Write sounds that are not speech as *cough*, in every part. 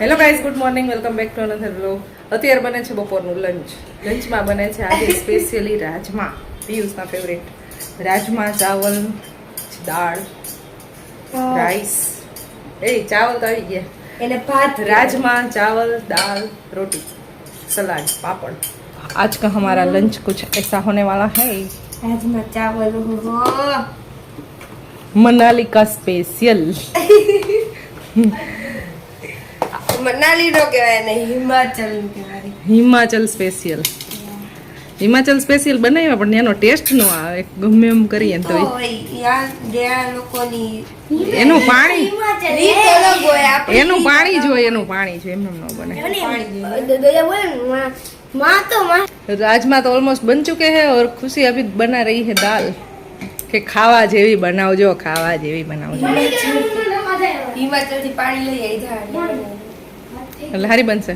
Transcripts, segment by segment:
Hello guys good morning welcome back to another blog અત્યારે બને છે બપોરનું લંચ લંચમાં બને છે આજે સ્પેશિયલી રાજમા પિયુષના ફેવરેટ રાજમા ચાવલ દાળ રાઈસ એ ચાવલ તો આવી ગયા. એને ભાત રાજમા ચાવલ દાળ રોટી સલાડ પાપડ. આજ કા હમારા લંચ કુછ એસા હોને વાલા હૈ. રાજમા ચાવલ મનાલી સ્પેશિયલ *laughs* મનાલીનો કહેવાય ને હિમાચલ કહેવાય. હિમાચલ સ્પેશિયલ. હિમાચલ સ્પેશિયલ બનાવ્યા પણ એનો ટેસ્ટ નો આવે. ગમે એમ કરીએ તો એનું પાણી. એનું પાણી જોઈએ એનું પાણી જોઈએ એમ ન બને. રાજમાં તો ઓલમોસ્ટ બન ચુકે હે ઓર ખુશી અભી બના રહી હે દાલ. કે ખાવા જેવી બનાવજો ખાવા જેવી બનાવજો. હિમાચલથી પાણી લઈ આવી એટલે હારી બનશે.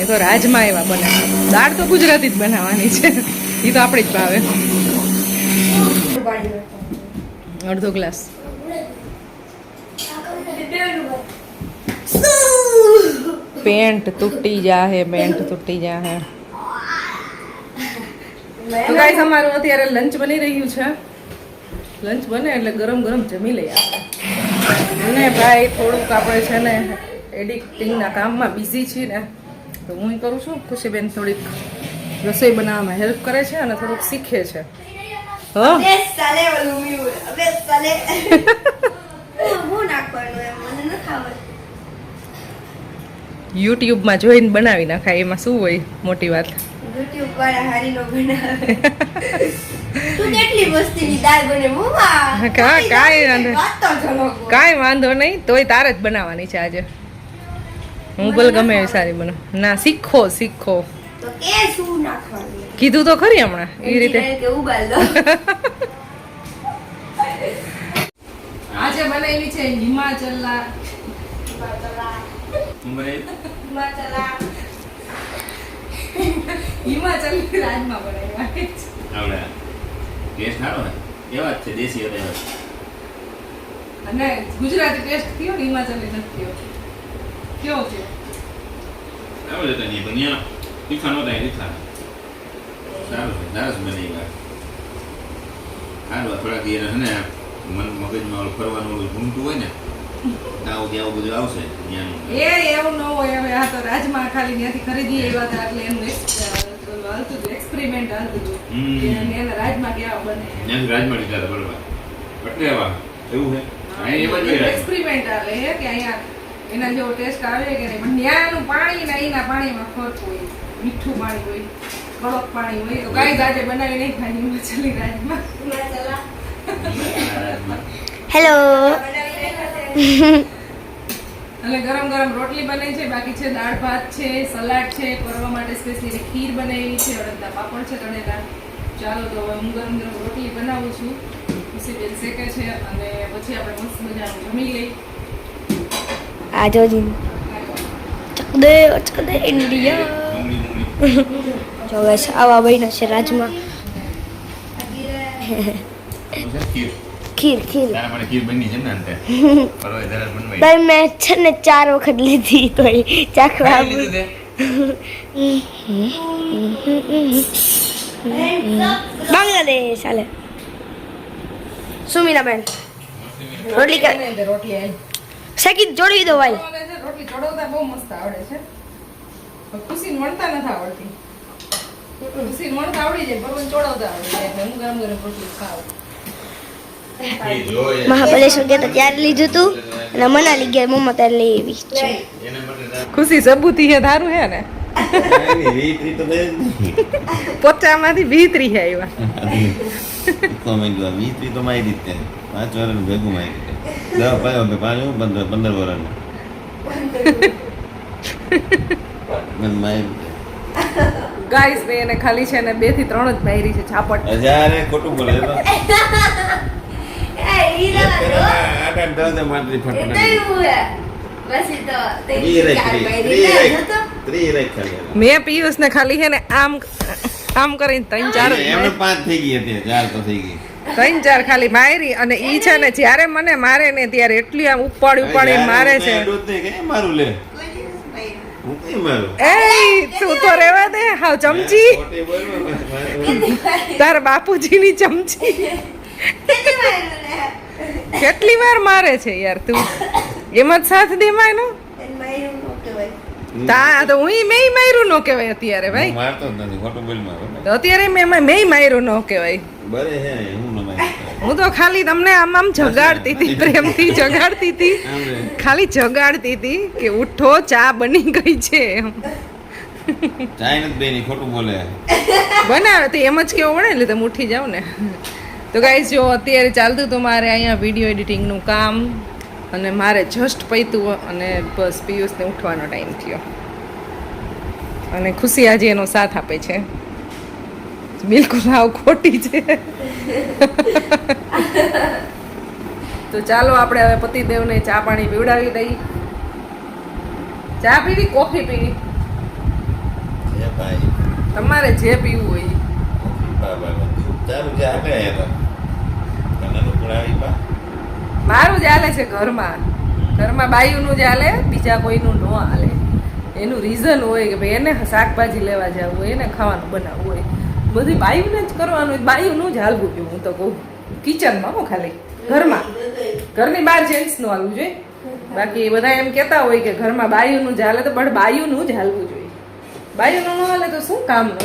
એ તો રાજમાં એવા બને. દાળ તો ગુજરાતી જ બનાવવાની છે. એ તો આપણી જ ભાવે. અડધો ગ્લાસ. પેન્ટ તૂટી જાહે પેન્ટ તૂટી જાહે. તો ગાઈસ અમારું અત્યારે લંચ બની રહ્યું છે. લંચ બને એટલે ગરમ ગરમ જમી લઈએ આપણે. અને ભાઈ થોડુંક આપણે છે ને એડિટિંગના કામમાં બિઝી છીએ ને તો હું કરું છું. ખુશીબેન થોડીક રસોઈ બનાવવામાં હેલ્પ કરે છે અને થોડુંક શીખે છે. મને યુટ્યુબમાં જોઈને બનાવી નાખાય એમાં શું હોય મોટી વાત? યુટ્યુબ વાળા હારી નો બનાવે. *laughs* તું કેટલી મસ્તીની દાળ બને મમ્મા કા- કાંઈ વાંધો નહીં. કાંઈ વાંધો તોય તારે જ બનાવવાની છે આજે. હું ભલે ગમે એવી સારી બનો. ના શીખો શીખો. તો કે શું નાખવાનું? કીધું તો ખરી હમણાં એ રીતે. કે ઉબાલ દો? *laughs* આજે બનાવી છે હિમાચલના હિમાચલા *laughs* હિમાચલની રાજમાં બનાવ્યા છે. ટેસ્ટ સારો ને? એવા જ છે દેશી હતા એવા જ. અને ગુજરાતી ટેસ્ટ કયો હિમાચલી નથી થયો કેવો છે? આવડે તો નહીં પણ ત્યાં તીખા નહોતા એ તીખા સારું છે દાસ બની ગયા સારું થોડાક છે ને મન મગજમાં ઓલું ફરવાનું ઓલું ઘૂમતું હોય ને આવું કે આવું બધું આવશે એ એવું ન હોય હવે આ તો રાજમાં ખાલી ત્યાંથી ખરીદી એવા એટલે ઓલું હાલતું હતું એક્સપેરિમેન્ટ હાલતું હતું એને રાજમાં કેવા બને. એને રાજમાં લીધા હતા બરોબર. એટલે એવા એવું હે? અહીં એવા જ એક્સપેરિમેન્ટ હાલે હે કે અહીંયા એના જેવો ટેસ્ટ આવે કે નહીં. પણ ત્યાંનું પાણી ને અહીંના પાણીમાં ફરક હોય. મીઠું પાણી હોય કડક પાણી હોય. તો કાંઈ જ બનાવી નહીં ખાઈ હિમાચલા રાજમાં. હેલો *laughs* અને ગરમ ગરમ રોટલી બને છે. બાકી છે દાળ ભાત છે સલાડ છે કરવા માટે સ્પેશિયલી ખીર બનાવી છે અડદના પાપડ છે તળેલા. ચાલો તો હવે હું ગરમ ગરમ રોટલી બનાવું છું. ખુશીબેન શેકે છે અને પછી આપણે મસ્ત મજાનું જમી લઈ આજો જોજી ચકદે ચકદે ઇન્ડિયા. જો બસ આવા બન્યા છે રાજમાં? *laughs* ખીર ખીર. તારા માટે ખીર બની છે ને અંતે? *laughs* પરવાય જરાક બનવાય. ભાઈ મેં છે ને ચાર વખત લીધી તો ચાખવા? બાંગ્લાદેશ હાલે. સુમીનાબેન રોટલી કર. રોટલી શેકી જોડવી દો ભાઈ. રોટલી ચડવતા બહુ મસ્ત આવડે છે. ખુશી મળતા નથી આવડતી. ખુશી મળતા આવડી જાય પણ ચોડવતા આવડી જાય. હું ગરમ ગરમ રોટલી જોઈએ. મહાબલેશ્વર ગયા તા ત્યારે લીધું તું અને મનાલી ગયા મમ્મા ત્યારે લઈ આવી છે ખુશી સબૂતી હે ધારું હે ને એની રીત રીત જ નહીં. પોચામાંથી ભીતરી હે આવ્યા તો મેં કીધું, આ તો મારી દીધી પાંચ વર્ષ ભેગું મારી દીધું. દસ પાંચ પંદર પંદર વર્ષ ગાઈસ મેં એને ખાલી છે ને બેથી ત્રણ જ પહેરી છે છાપટ હજારે ખોટું બોલે આઠ દસ દસ મારી ફટફટ. મેં પિયુષ ને ખાલી છે ને આમ આમ કરીને ત્રણ ચાર એમને પાંચ થઈ ગઈ હતી ચાર તો થઈ ગઈ ત્રણ ચાર ખાલી મારી અને ઈ છે ને જ્યારે મને મારે ને ત્યારે એટલી આમ ઉપાડી ઉપાડી મારે છે દૂધ નહીં કે મારું લે એ તું તો રેવા દે હાવ ચમચી તાર બાપુજીની ચમચી કેટલી વાર મારે છે યાર તું? એમ જ સાથ દે માયનો. તા તો હું મેં માર્યું ન કહેવાય અત્યારે ભાઈ. મારતો જ નથી ખોટું બોલ મારું તો અત્યારે મેં મેં માર્યું ન કહેવાય. બરે હે હું ન હું તો ખાલી તમને આમ આમ જગાડતી હતી પ્રેમથી જગાડતી હતી. ખાલી જગાડતી હતી કે ઉઠો ચા બની ગઈ છે એમ. નથી બેની ખોટું બોલે. બનાવે તો એમ જ કેવું પડે એટલે તમે ઉઠી જાવ ને. તો ગાઈઝ જો અત્યારે ચાલતું હતું મારે અહીંયા વીડિયો એડિટિંગનું કામ અને મારે જસ્ટ પૈતું અને બસ પિયુષને ઉઠવાનો ટાઈમ થયો. અને ખુશી આજે એનો સાથ આપે છે. બિલકુલ આવ ખોટી છે. તો ચાલો આપણે હવે પતિદેવને ચા પાણી પીવડાવી દઈ ચા પીવી કોફી પીવી? તમારે જે પીવું હોય મારું જ હાલે છે ઘરમાં. ઘરમાં બાયુનું જ હાલે, બીજા કોઈનું ન હાલે. એનું રીઝન હોય કે ભાઈ એને શાકભાજી લેવા જવું હોય, એને ખાવાનું બનાવવું હોય. બધી બાયુને જ કરવાનું બાયુનું જ હાલવું જોઈએ, હું તો કહું. કિચનમાં હો ખાલી. ઘરમાં. ઘરની બહાર જેન્ટ્સનું હાલવું જોઈએ. બાકી બધા એમ કહેતા હોય કે ઘરમાં બાયુનું જ હાલે તો પણ બાયુનું જ હાલવું જોઈએ. બાયુનું ન હાલે તો શું કામનું?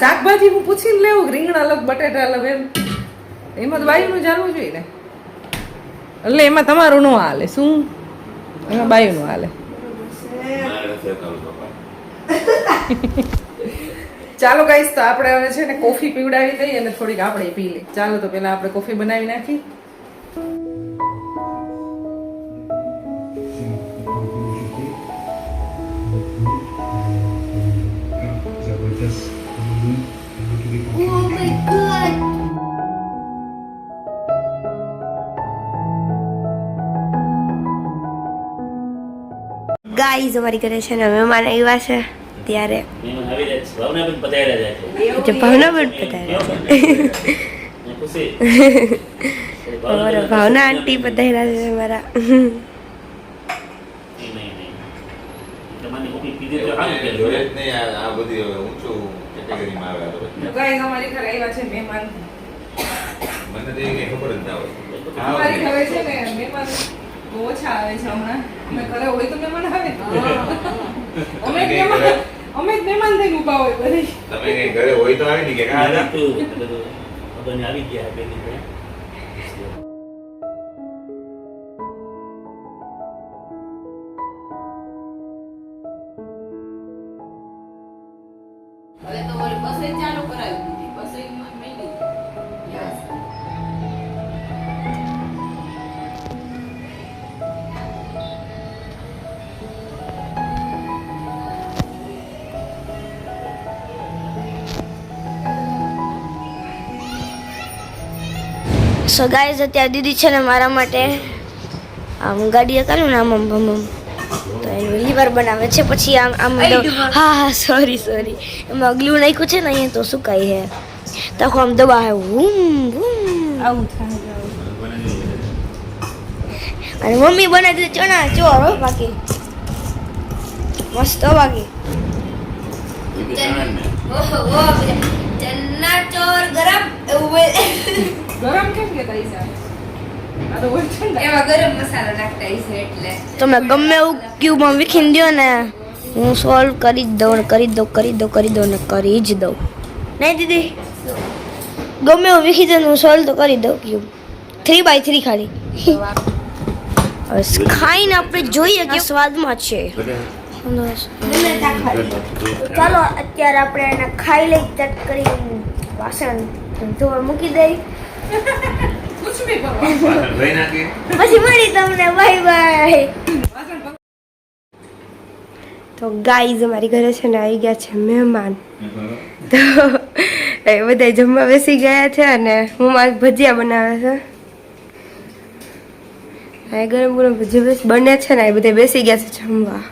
શાકભાજી હું પૂછીને લેવું રીંગણા અલગ બટેટા અલગ એમ? એમાં તો બાયુનું જાણવું જોઈએ ને. એટલે એમાં તમારું ન હાલે. શું? એમાં બાયુનું હાલે. ચાલો ગાઈસ તો આપણે હવે છે ને કોફી પીવડાવી દઈએ અને થોડીક આપણે પી લઈએ. ચાલો તો પહેલાં આપણે કોફી બનાવી નાખી. ગાઈઝ અમારી ઘરે છે ને મહેમાન આવ્યા છે ત્યારે. જે ભાવના પણ પધાર્યા છે. અમારા ભાવના આંટી પધાર્યા છે મહેમાન. મને તો એ ખબર જ ના હોય. બહુ ઓછા આવે છે હમણાં. અમે ઘરે હોય તો મહેમાન આવે અમે મહેમાન અમે જ મહેમાન થઈને ઊભા હોય બધી. તમે ઘરે હોય તો આવી ને કે આવી હા ગયું. આવી પેલી સો ગાઈઝ અત્યારે દીદી છે ને મારા માટે આમ ગાડીએ કર્યું ને આમ આમ આમ આમ. તો એનું લીવર બનાવે છે. પછી આમ આમ દબ- હા હા સોરી સોરી એમાં ગ્લુ નાખ્યું છે ને અહીંયા તો સુકાય છે તો આખું આમ દબા હે વૂમ વૂમ આવું થાય અને મમ્મી બનાવી દીધું ચણા ચોર હો બાકી. મસ્ત હો બાકી. એ બી ચણા જ ને. ચના ચોર ગરમ એવું ગરમ કેમ કે તારી સાથે આ તો ઓછું ઠંડા. એમાં ગરમ મસાલો નાખતા હશે એટલે. તમે ગમે એવું ક્યુબમાં વિખીન દ્યો ને હું સોલ્વ કરી જ દઉં ને કરી દઉં કરી દઉં કરી દઉં ને કરી જ દઉં. નહીં દીદી? ગમે એવું વિખી દઉં ને હું સોલ્વ તો કરી દઉં ક્યુબ થ્રી બાય થ્રી ખાલી. હવે ખાઈને આપણે જોઈએ કે સ્વાદમાં છે. ચાલો અત્યારે આપણે એને ખાઈ લઈ ચટ કરી વાસણ ધોવા મૂકી દઈ. પછી મળી તમને બાય બાય તો ગાઈઝ અમારી ઘરે છે ને આવી ગયા છે મહેમાન. તો એ બધા જમવા બેસી ગયા છે અને હું મારી ભજીયા બનાવે છે. ગરમ ગરમ ભજીયા બને છે ને, એ બધા બેસી ગયા છે જમવા.